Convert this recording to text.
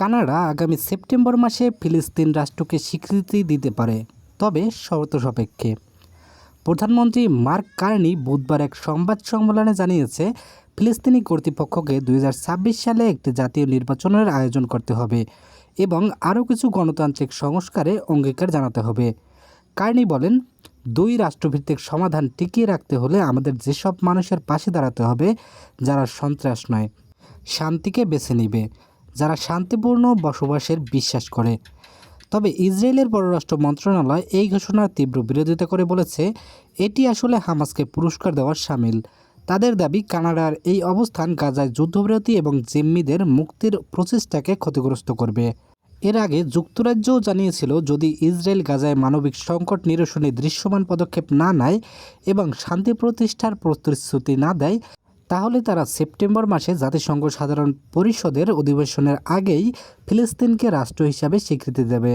Canada আগামী September মাসে ফিলিস্তিন রাষ্ট্রকে স্বীকৃতি দিতে পারে, তবে শর্ত সাপেক্ষে। প্রধানমন্ত্রী মার্ক কার্নি বুধবার এক সংবাদ সম্মেলনে জানিয়েছে, ফিলিস্তিনি কর্তৃপক্ষকে দুই হাজার ছাব্বিশ সালে একটি জাতীয় নির্বাচনের আয়োজন করতে হবে এবং আরও কিছু গণতান্ত্রিক সংস্কারে অঙ্গীকার জানাতে হবে। কার্নি বলেন, দুই রাষ্ট্রভিত্তিক সমাধান টিকিয়ে রাখতে হলে আমাদের যেসব মানুষের পাশে দাঁড়াতে হবে, যারা সন্ত্রাস নয়, শান্তিকে বেছে নেবে। যারা শান্তিপূর্ণ বসবাসের বিশ্বাস করে। তবে ইসরায়েলের পররাষ্ট্র মন্ত্রণালয় এই ঘোষণার তীব্র বিরোধিতা করে বলেছে, এটি আসলে হামাসকে পুরস্কার দেওয়ার সামিল। তাদের দাবি, কানাডার এই অবস্থান গাজায় যুদ্ধবিরতি এবং জিম্মিদের মুক্তির প্রচেষ্টাকে ক্ষতিগ্রস্ত করবে। এর আগে যুক্তরাজ্যও জানিয়েছিল, যদি ইসরায়েল গাজায় মানবিক সংকট নিরসনে দৃশ্যমান পদক্ষেপ না নেয় এবং শান্তি প্রতিষ্ঠার প্রতিশ্রুতি না দেয় তাহলে তারা সেপ্টেম্বর মাসে জাতিসংঘ সাধারণ পরিষদের অধিবেশনের আগেই ফিলিস্তিনকে রাষ্ট্র হিসাবে স্বীকৃতি দেবে।